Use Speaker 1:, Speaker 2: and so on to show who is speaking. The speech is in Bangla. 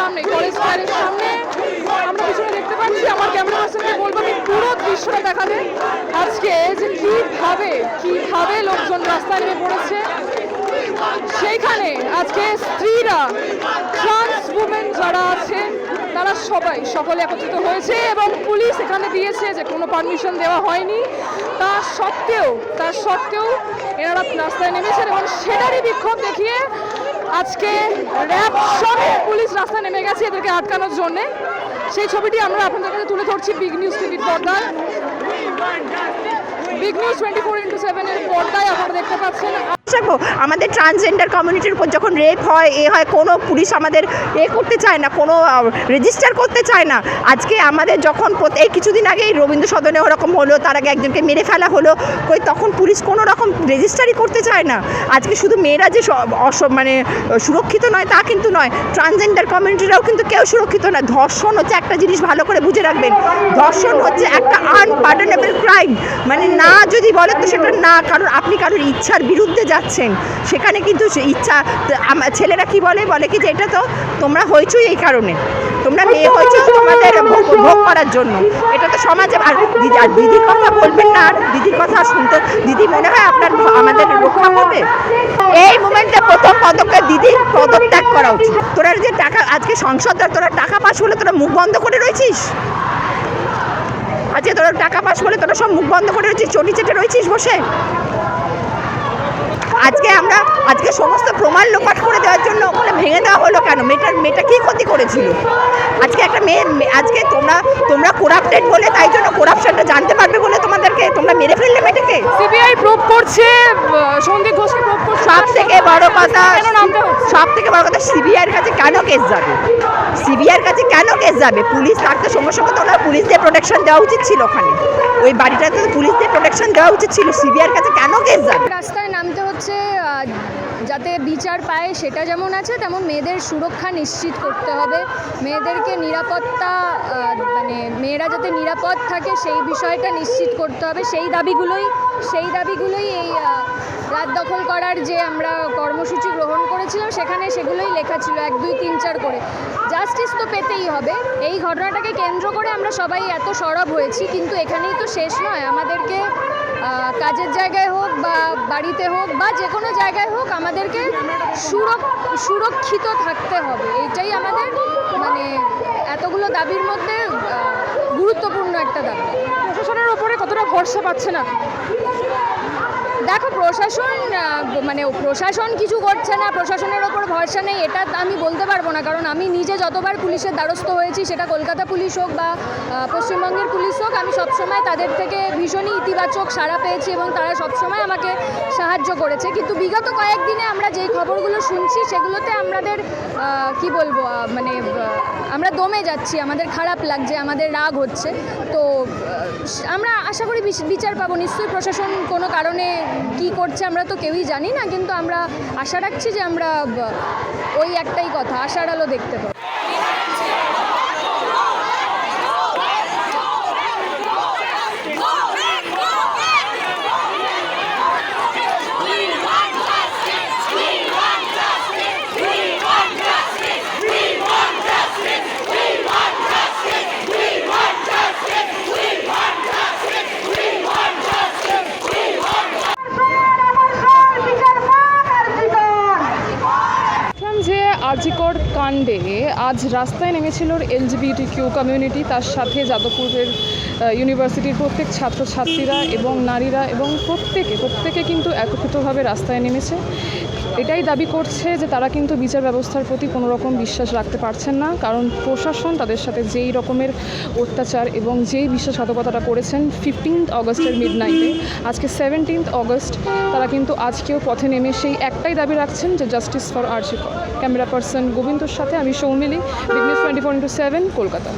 Speaker 1: সামনে কলেজ স্কোয়ারের সামনে। আমরা পিছনে দেখতে পাচ্ছি, আমার ক্যামেরা পার্সনকে বলব আমি পুরো দৃশ্যটা দেখাতে আজকে যে কীভাবে কীভাবে লোকজন রাস্তায় নেমে পড়েছে, সেইখানে আজকে স্ত্রীরা ট্রান্স উমেন যারা আছে, তারা সবাই সকলে একত্রিত হয়েছে এবং পুলিশ এখানে দিয়েছে যে কোনো পারমিশন দেওয়া হয়নি। তা সত্ত্বেও তা সত্ত্বেও এনারা রাস্তায় নেমেছেন এবং সেটারই বিক্ষোভ দেখিয়ে আজকে র্যাব সবে পুলিশ রাস্তায় নেমে গেছে এদেরকে আটকানোর জন্যে। সেই ছবিটি আমরা আপনাদের কাছে তুলে ধরছি বিগ নিউজ টিভির পর্দায়। Big news twenty four into সেভেনের পর্দায় আপনারা দেখতে পাচ্ছেন।
Speaker 2: দেখো আমাদের ট্রান্সজেন্ডার কমিউনিটির উপর যখন রেপ হয়, এ হয়, কোনো পুলিশ আমাদের এ করতে চায় না, কোনো রেজিস্টার করতে চায় না। আজকে আমাদের যখন এই কিছুদিন আগেই রবীন্দ্র সদনে ওরকম হলো, তার আগে একজনকে মেরে ফেলা হলো, কই তখন পুলিশ কোনো রকম রেজিস্টারই করতে চায় না। আজকে শুধু মেয়েরা যে মানে সুরক্ষিত নয়, তা কিন্তু নয় ট্রান্সজেন্ডার কমিউনিটিরাও কিন্তু কেউ সুরক্ষিত নয় ধর্ষণ হচ্ছে একটা জিনিস ভালো করে বুঝে রাখবেন। ধর্ষণ হচ্ছে একটা আনপার্ডনেবল ক্রাইম মানে না যদি বলে তো সেটা না, কারণ আপনি কারোর ইচ্ছার বিরুদ্ধে যাচ্ছেন, সেখানে কিন্তু ইচ্ছা ছেলেরা কি বলে? বলে কি যে এটা তো তোমরা হয়েছই এই কারণে। তোমরা মেয়ে হয়েছ তোমাদের ভোগ করার জন্য। এটা তো সমাজে আর দিদি দিদির কথা বলবেন না, আর দিদির কথা শুনতে, দিদি মনে হয় আপনার আমাদের রক্ষা করবে। এই মুমেন্টে প্রথম পদক্ষেপ দিদির পদত্যাগ করা উচিত। তোরা যে টাকা, আজকে সংসদরা তোরা টাকা পাস হলে তোরা মুখ বন্ধ করে রয়েছিস? আজকে তোরা টাকা পাস বলে তোরা সব মুখ বন্ধ করে রয়েছিস, চটি চেটে রয়েছিস বসে? আজকে আমরা আজকে সমস্ত প্রমাণ লোপাট করে দেওয়ার জন্য ওখানে ভেঙে দেওয়া হলো কেন? মেয়েটার মেয়েটা কী ক্ষতি করেছিল? আজকে একটা মেয়ে আজকে তোমরা তোমরা করাপ্টেড বলে তাই জন্য করাপশনটা জানতে পারবে বলে তোমাদেরকে তোমরা মেরে ফেললে মেয়েটাকে?
Speaker 1: সিবিআই প্রুভ করছে সন্দীপ ঘোষকে প্রুভ করছে।
Speaker 2: সব থেকে বড় কথা সব থেকে বড় কথা সিবিআইয়ের কাছে কেন কেস যাবে? সিবিআইয়ের কাছে কেন কেস যাবে? পুলিশ থাকতে সঙ্গে সঙ্গে তো ওনার পুলিশ দিয়ে প্রোটেকশন দেওয়া উচিত ছিল ওখানে। ওই বাড়িটাতে তো পুলিশ দিয়ে প্রোটেকশন দেওয়া উচিত ছিল। সিবিআইয়ের কাছে কেন কেস যাবে?
Speaker 3: রাস্তায় যাতে বিচার পায় সেটা যেমন আছে, তেমন মেয়েদের সুরক্ষা নিশ্চিত করতে হবে। মেয়েদেরকে নিরাপত্তা মানে মেয়েরা যাতে নিরাপদ থাকে সেই বিষয়টা নিশ্চিত করতে হবে। সেই দাবিগুলোই সেই দাবিগুলোই এই রাত দখল করার যে আমরা কর্মসূচি গ্রহণ করেছিলাম, সেখানে সেগুলোই লেখা ছিল এক, দুই, তিন, চার করে। জাস্টিস তো পেতেই হবে। এই ঘটনাটাকে কেন্দ্র করে আমরা সবাই এত সরব হয়েছি, কিন্তু এখানেই তো শেষ নয়। আমাদেরকে কাজের জায়গায় হোক বা বাড়িতে হোক বা যে কোনো জায়গায় হোক, আমাদেরকে সুরক্ষিত থাকতে হবে। এটাই আমাদের মানে এতগুলো দাবির মধ্যে গুরুত্বপূর্ণ একটা দাবি।
Speaker 1: প্রশাসনের ওপরে কতটা ভরসা পাচ্ছে না?
Speaker 3: দেখো, প্রশাসন মানে প্রশাসন কিছু করছে না, প্রশাসনের ওপর ভরসা নেই, এটা আমি বলতে পারব না। কারণ আমি নিজে যতবার পুলিশের দ্বারস্থ হয়েছি, সেটা কলকাতা পুলিশ হোক বা পশ্চিমবঙ্গের পুলিশ হোক, আমি সবসময় তাদের থেকে ভীষণই ইতিবাচক সাড়া পেয়েছি এবং তারা সবসময় আমাকে সাহায্য করেছে। কিন্তু বিগত কয়েকদিনে আমরা যেই খবরগুলো শুনছি, সেগুলোতে আমাদের কি বলব মানে আমরা দমে যাচ্ছি, আমাদের খারাপ লাগছে, আমাদের রাগ হচ্ছে। তো আমরা আশা করি বিচ- বিচার পাবো। নিশ্চয়ই প্রশাসন কোনো কারণে কি করছে আমরা তো কেউই জানি না, কিন্তু আমরা আশা রাখছি যে আমরা ওই একটাই কথা, আশার আলো দেখতে পাবো
Speaker 1: দেখলাম যে আরজিকর কাণ্ডে আজ রাস্তায় নেমেছিল এলজিবিটি কিউ কমিউনিটি, তার সাথে যাদবপুরের ইউনিভার্সিটির প্রত্যেক ছাত্রছাত্রীরা এবং নারীরা এবং প্রত্যেকে প্রত্যেকে কিন্তু একত্রিতভাবে রাস্তায় নেমেছে। এটাই দাবি করছে যে তারা কিন্তু বিচার ব্যবস্থার প্রতি কোনো রকম বিশ্বাস রাখতে পারছেন না, কারণ প্রশাসন তাদের সাথে যেই রকমের অত্যাচার এবং যেই বিশ্বাসঘাতকতাটা করেছেন ফিফটিন্থ অগস্টের মিড নাইটে আজকে সেভেন্টিন্থ অগস্ট, তারা কিন্তু আজকেও পথে নেমে সেই একটাই দাবি রাখছেন যে justice for RG Kar camera person গোবিন্দর সাথে আমি Soumili business twenty four into seven Kolkata.